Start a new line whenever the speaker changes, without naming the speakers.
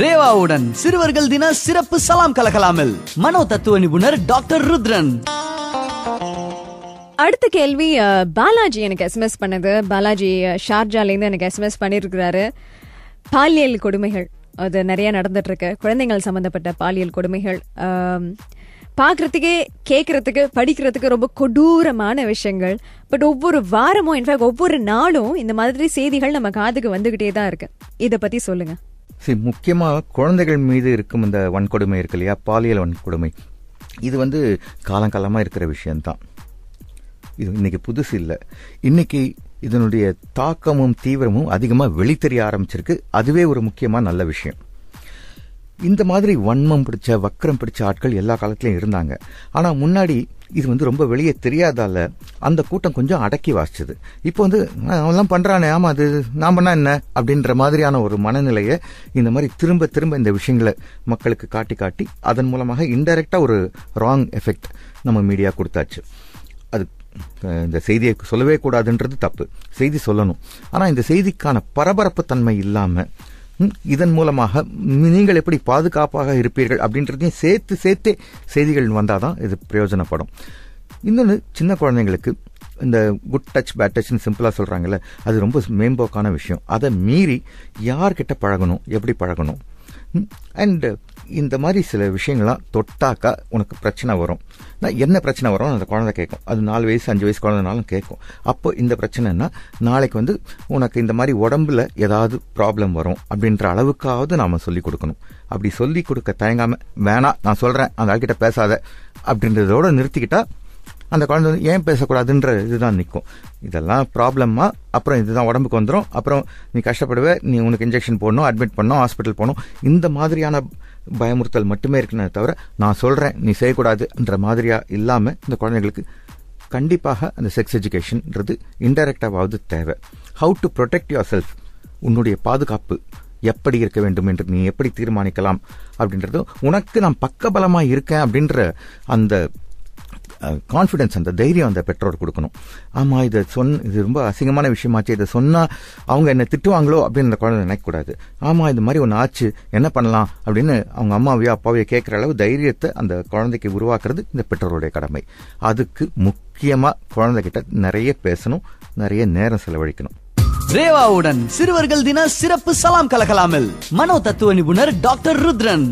ரேவாவுடன் சிறுவர்கள் தின சிறப்பு சலாம் கலகலாமில் மனோ தத்துவ நிபுணர் டாக்டர் ருத்ரன்.
அடுத்த கேள்வி பாலாஜி எனக்கு எஸ்எம்எஸ் பண்ணது. பாலாஜி ஷார்ஜாலேருந்து எனக்கு எஸ்எம்எஸ் பண்ணியிருக்கிறாரு பாலியல் கொடுமைகள். அது நிறைய நடந்துட்டு இருக்கு குழந்தைகள் சம்பந்தப்பட்ட பாலியல் கொடுமைகள். பார்க்கறதுக்கே கேட்கறதுக்கு படிக்கிறதுக்கு ரொம்ப கொடூரமான விஷயங்கள். பட் ஒவ்வொரு வாரமும் இன்ஃபேக்ட் ஒவ்வொரு நாளும் இந்த மாதிரி செய்திகள் நம்ம காதுக்கு வந்துகிட்டே தான் இருக்கு. இதை பத்தி சொல்லுங்க.
சரி முக்கியமாக குழந்தைகள் மீது இருக்கும் இந்த வன்கொடுமை இருக்கு இல்லையா? பாலியல் வன்கொடுமை. இது வந்து காலங்காலமாக இருக்கிற விஷயம்தான். இது இன்னைக்கு புதுசு இல்லை. இன்னைக்கு இதனுடைய தாக்கமும் தீவிரமும் அதிகமாக வெளித்தெரிய ஆரம்பிச்சிருக்கு. அதுவே ஒரு முக்கியமாக நல்ல விஷயம். இந்த மாதிரி வன்மம் பிடிச்ச வக்கரம் பிடிச்ச ஆட்கள் எல்லா காலத்திலையும் இருந்தாங்க. ஆனால் முன்னாடி இது வந்து ரொம்ப வெளியே தெரியாதால அந்த கூட்டம் கொஞ்சம் அடக்கி வாசிச்சது. இப்போ வந்து அவன்லாம் பண்றானே ஆமா அது நான் பண்ணா என்ன? அப்படின்ற மாதிரியான ஒரு மனநிலையை இந்த மாதிரி திரும்ப திரும்ப இந்த விஷயங்களை மக்களுக்கு காட்டி காட்டி அதன் மூலமாக இன்டைரக்டா ஒரு ராங் எஃபெக்ட் நம்ம மீடியா கொடுத்தாச்சு. அது இந்த செய்தியை சொல்லவே கூடாதுன்றது தப்பு. செய்தி சொல்லணும். ஆனா இந்த செய்திக்கான பரபரப்பு தன்மை இல்லாமல் இதன் மூலமாக நீங்கள் எப்படி பாதுகாப்பாக இருப்பீர்கள் அப்படின்றதையும் சேர்த்து சேர்த்தே செய்திகள் வந்தாதான் இது பிரயோஜனப்படும். இன்னொன்று சின்ன குழந்தைங்களுக்கு இந்த குட் டச் பேட் டச்னு சிம்பிளாக சொல்கிறாங்கல்ல அது ரொம்ப மேம்போக்கான விஷயம். அதை மீறி யார்கிட்ட பழகணும் எப்படி பழகணும்? அண்டு இந்த மாதிரி சில விஷயங்கள்லாம் தொட்டாக்கா உனக்கு பிரச்சனை வரும். நான் என்ன பிரச்சனை வரும் அந்த குழந்தை கேட்கும். அது நாலு வயசு அஞ்சு வயசு குழந்தைனாலும் கேட்கும். அப்போ இந்த பிரச்சனைனா நாளைக்கு வந்து உனக்கு இந்த மாதிரி உடம்புல ஏதாவது ப்ராப்ளம் வரும் அப்படின்ற அளவுக்காவது நாம் சொல்லி கொடுக்கணும். அப்படி சொல்லி கொடுக்க தயங்காமல் வேணாம் நான் சொல்கிறேன் அந்த ஆள்கிட்ட பேசாத அப்படின்றதோட நிறுத்திக்கிட்டால் அந்த குழந்தை வந்து ஏன் பேசக்கூடாதுன்ற இதுதான் நிற்கும் இதெல்லாம் ப்ராப்ளமா அப்புறம் இதுதான் உடம்புக்கு வந்துடும் அப்புறம் நீ கஷ்டப்படுவ நீ உனக்கு இன்ஜெக்ஷன் போடணும் அட்மிட் பண்ணணும் ஹாஸ்பிட்டல் போகணும். இந்த மாதிரியான பயமுறுத்தல் மட்டுமே இருக்குன்னு தவிர நான் சொல்கிறேன் நீ செய்யக்கூடாதுன்ற மாதிரியாக இல்லாமல் இந்த குழந்தைங்களுக்கு கண்டிப்பாக அந்த செக்ஸ் எஜுகேஷன்ன்றது இன்டைரக்டாவது தேவை. How to protect yourself உன்னுடைய பாதுகாப்பு எப்படி இருக்க வேண்டும் என்று நீ எப்படி தீர்மானிக்கலாம் அப்படின்றது உனக்கு நான் பக்கபலமாக இருக்கேன் அப்படின்ற அந்த கான்ஃபிடன்ஸ் அந்த தைரியம் அந்த பெற்றோர் கொடுக்கணும். ஆமாம் இதை சொன் இது ரொம்ப அசிங்கமான விஷயமாச்சு இதை சொன்னால் அவங்க என்ன திட்டுவாங்களோ அப்படின்னு அந்த குழந்தை நினைக்கக்கூடாது. ஆமாம் இது மாதிரி ஒன்று ஆச்சு என்ன பண்ணலாம் அப்படின்னு அவங்க அம்மாவையோ அப்பாவையோ கேட்குற அளவு தைரியத்தை அந்த குழந்தைக்கு உருவாக்குறது இந்த பெற்றோருடைய கடமை. அதுக்கு முக்கியமாக குழந்தைகிட்ட நிறைய பேசணும் நிறைய நேரம் செலவழிக்கணும்.
ரேவாவுடன் சிறுவர்கள் தின சிறப்பு சலாம் கலகலாமில் மனோ தத்துவ நிபுணர் டாக்டர் ருத்ரன்.